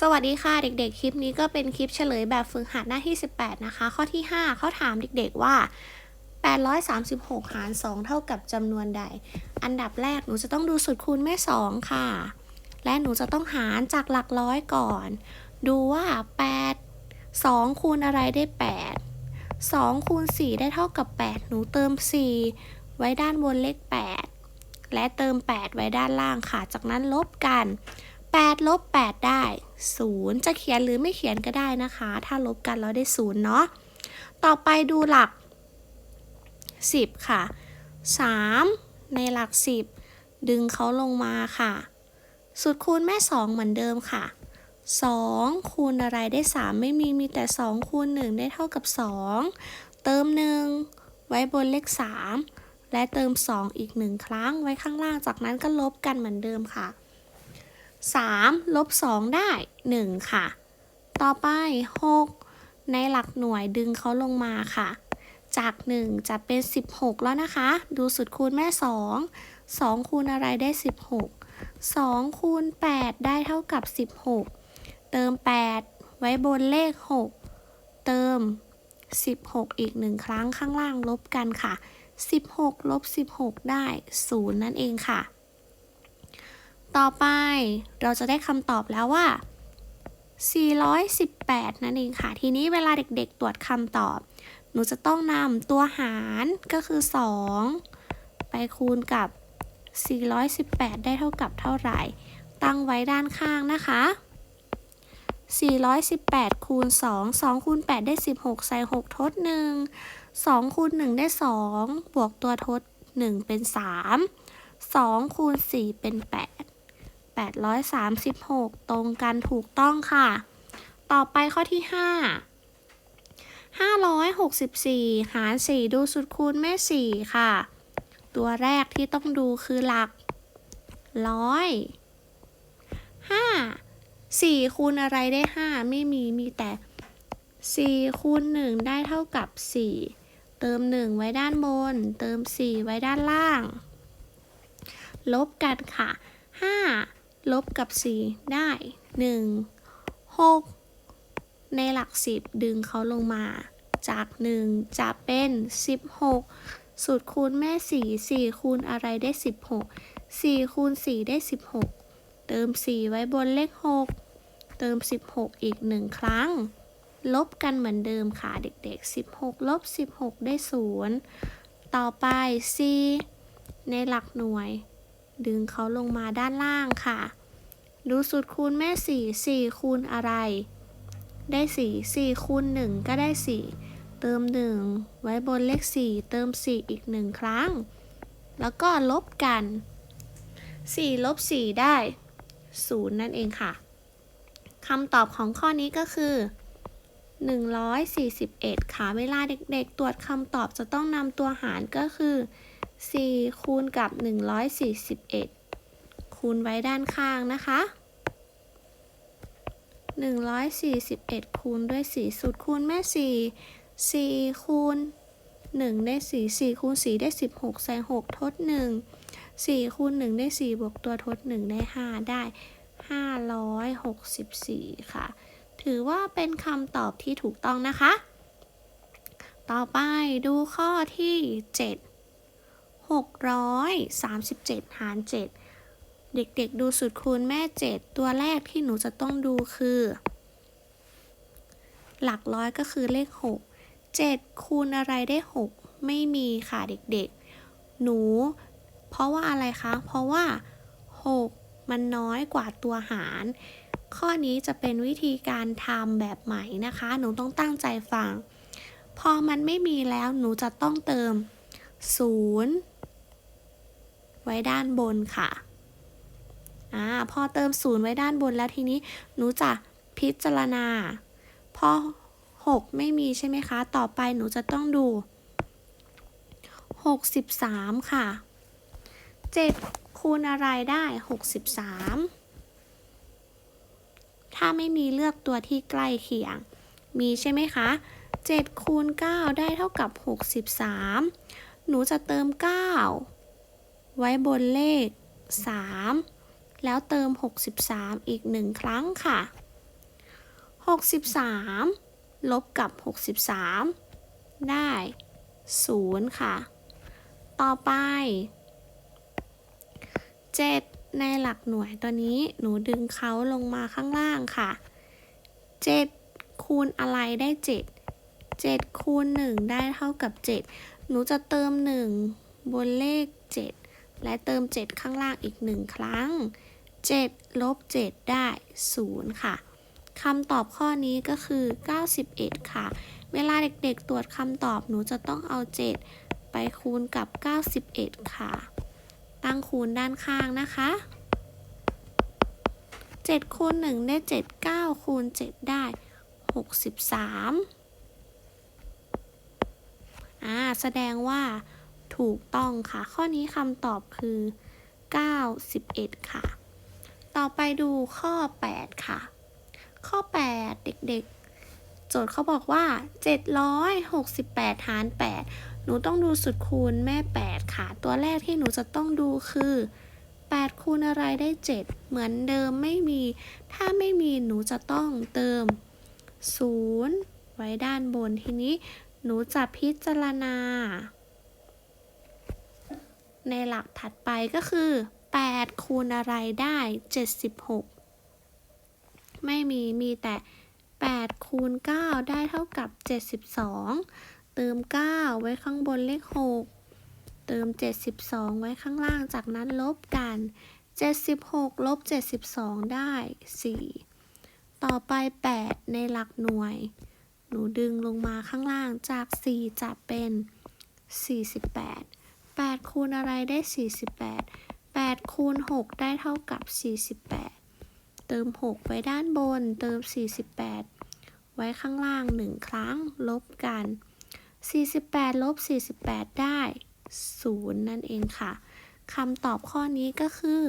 สวัสดีค่ะเด็กๆ คลิปนี้ก็เป็นคลิปเฉลยแบบฝึกหัดหน้าที่ 18 นะคะ ข้อที่ 5 เขาถามเด็กๆว่า 836 หาร 2 เท่ากับจำนวนใด อันดับแรกหนูจะต้องดูสูตรคูณแม่ 2 ค่ะ และหนูจะต้องหารจากหลักร้อยก่อน ดูว่า 8 2 คูณอะไรได้ 8 2 คูณ 4 ได้เท่ากับ 8 หนูเติม 4 ไว้ด้านบนเลข 8 และเติม 8 ไว้ด้านล่างค่ะ จากนั้นลบกัน 8 ลบ 8 ได้ 0 จะเขียนหรือไม่เขียนก็ได้นะคะ ถ้าลบกันเราได้ 0 เนาะ ต่อไปดูหลัก 10 ค่ะ 3 ในหลัก 10 ดึงเขาลงมาค่ะ สุดคูณแม่ 2 เหมือนเดิมค่ะ 2 คูณอะไรได้ 3 ไม่มีมีแต่ 2 คูณ 1 ได้เท่ากับ 2 เติม 1 ไว้บนเลข 3 และเติม 2 อีก 1 ครั้งไว้ข้างล่างจากนั้นก็ลบกันเหมือนเดิมค่ะ 3ลบ2ได้ 1 ค่ะ ต่อไป 6 ในหลักหน่วยดึงเขาลงมาค่ะ จาก 1 จะเป็น 16 แล้วนะคะ ดูสุดคูณแม่ 2 2 คูณอะไรได้ 16 2 คูณ 8 ได้เท่ากับ 16 เติม 8 ไว้บนเลข 6 เติม 16 อีก1ครั้งข้างล่างลบกันค่ะ 16 ลบ 16 ได้ 0 นั่นเองค่ะ ต่อไปเราจะได้คำตอบแล้วว่า 418 นั่นเองค่ะ ทีนี้เวลาเด็กๆตรวจคำตอบ หนูจะต้องนำตัวหารก็คือ 2 ไปคูณกับ 418 ได้เท่ากับเท่าไหร่ ตั้งไว้ด้านข้างนะคะ 418 คูณ 2 2 คูณ 8 ได้ 16 ใส่ 6 ทด 1 2 คูณ 1 ได้ 2 บวกตัวทด 1 เป็น 3 2 คูณ 4 เป็น 8 836 ตรงกันถูกต้องค่ะ ต่อไปข้อที่ 5 564 หาร 4 ดูสุดคูณแม่ 4 ค่ะ ตัวแรกที่ต้องดูคือหลักร้อยห้าสี่คูณอะไรได้5ไม่มีมีแต่4คูณ1ได้เท่ากับ4เติม1ไว้ด้านบน เติม4ไว้ด้านล่าง ลบกันค่ะ5 ลบกับ 4 ได้ 1 6 ในหลัก 10 ดึงเขาลงมา จาก 1 จะเป็น 16 สูตรคูณแม่ 4 4 คูณอะไรได้ 16 4 คูณ 4 ได้ 16 เติม 4 ไว้บนเลข 6 เติม 16 อีก 1 ครั้ง ลบกันเหมือนเดิมค่ะเด็กๆ 16 ลบ 16 ได้ 0 ต่อไป 4 ในหลักหน่วย ดึงเขาลงมาด้านล่างค่ะ ดูสูตรคูณแม่4 4คูณอะไร ได้ 4 4คูณ1ก็ได้ 4 เติม 1 ไว้บนเลข 4 เติม 4 อีก 1 ครั้ง แล้วก็ลบกัน 4 ลบ 4 ได้ 0 นั่นเองค่ะคำตอบของข้อนี้ก็คือ 141 ค่ะ เวลาเด็กๆ ตรวจคำตอบจะต้องนำตัวหารก็คือ 4 คูณกับ 141 คูณไว้ด้านข้างนะคะ 141 คูณด้วย 4 สูตรคูณแม่ 4 4 คูณ 1 ได้ 4 4 คูณ 4 ได้ 16 ใส่ 6 ทด 1 4 คูณ 1 ได้ 4 บวกตัวทด 1 ได้ 5 ได้ 564 ค่ะ ถือว่าเป็นคำตอบที่ถูกต้องนะคะ ต่อไปดูข้อที่ 7 637 หาร 7 เด็กๆดูสุดคูณแม่ 7 ตัวแรกที่หนูจะต้องดูคือ หลักร้อยก็คือเลข 6 7 คูณอะไรได้ 6 ไม่มีค่ะเด็กๆ หนู เพราะว่าอะไรคะ เพราะว่า 6 มันน้อยกว่าตัวหาร ข้อนี้จะเป็นวิธีการทำแบบใหม่นะคะ หนูต้องตั้งใจฟัง พอมันไม่มีแล้วหนูจะต้องเติม0 ไว้ด้านบนค่ะอ่าพอเติม0ไว้ด้านบนแล้วทีนี้หนูจะพิจารณา พอ 6 ไม่มีใช่ไหมคะ ต่อไปหนูจะต้องดู 63 ค่ะ 7 คูณอะไรได้ 63 ถ้าไม่มีเลือกตัวที่ใกล้เคียง มีใช่ไหมคะ 7 คูณ 9 ได้เท่ากับ 63 หนูจะเติม 9 ไว้บนเลข 3 แล้วเติม 63 อีก 1 ครั้งค่ะ 63 ลบกับ 63 ได้ 0 ค่ะ ต่อไป 7 ในหลักหน่วยตัวนี้หนูดึงเขาลงมาข้างล่างค่ะ 7 คูณอะไรได้ 7 7คูณ1ได้เท่ากับ 7 หนูจะเติม 1 บนเลข 7 และเติม 7 ข้างล่างอีก 1 ครั้ง 7 ลบ 7 ได้ 0 ค่ะคำตอบข้อนี้ก็คือ 91 ค่ะ เวลาเด็กๆตรวจคำตอบหนูจะต้องเอา 7 ไปคูณกับ 91 ค่ะ ตั้งคูณด้านข้างนะคะ 7 คูณ 1 ได้ 7 9 คูณ 7 ได้ 63 อ่า แสดงว่า ถูกต้องค่ะ ข้อนี้คำตอบคือ 91 ค่ะ ต่อไปดูข้อ 8 ค่ะ ข้อ 8 เด็กๆ โจทย์เขาบอกว่า 768 หาร 8 หนูต้องดูสุดคูณแม่ 8 ค่ะ ตัวแรกที่หนูจะต้องดูคือ 8 คูณอะไรได้ 7 เหมือนเดิมไม่มี ถ้าไม่มีหนูจะต้องเติม 0 ไว้ด้านบนทีนี้ หนูจะพิจารณา ในหลักถัดไปก็คือ 8 คูณอะไรได้ 76 ไม่มีมีแต่ 8 คูณ 9 ได้เท่ากับ 72 เติม 9 ไว้ข้างบนเลข 6 เติม 72 ไว้ข้างล่างจากนั้นลบกัน 76 ลบ 72 ได้ 4 ต่อไป 8 ในหลักหน่วย หนูดึงลงมาข้างล่างจาก 4 จะเป็น 48 8 คูณอะไรได้ 48 8 คูณ 6 ได้เท่ากับ 48 เติม 6 ไว้ด้านบน เติม 48 ไว้ข้างล่าง 1 ครั้ง ลบกัน 48 ลบ 48 ได้ 0 นั่นเองค่ะ คำตอบข้อนี้ก็คือ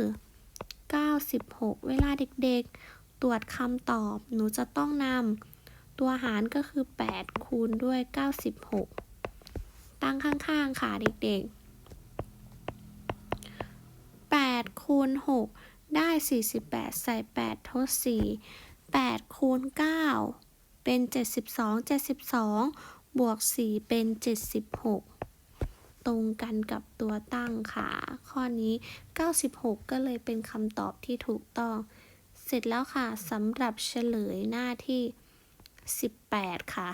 96 เวลาเด็กๆ ตรวจคำตอบ หนูจะต้องนำตัวหารก็คือ 8 คูณด้วย 96 ตั้งข้างๆ ค่ะเด็กๆ 8คูณ6ได้ 48 ใส่ 8 ทด 4 8คูณ9เป็น 72 72 บวก 4 เป็น 76 ตรงกันกับตัวตั้งค่ะ ข้อนี้ 96 ก็เลยเป็นคำตอบที่ถูกต้อง เสร็จแล้วค่ะสำหรับเฉลยหน้าที่ 18 ค่ะ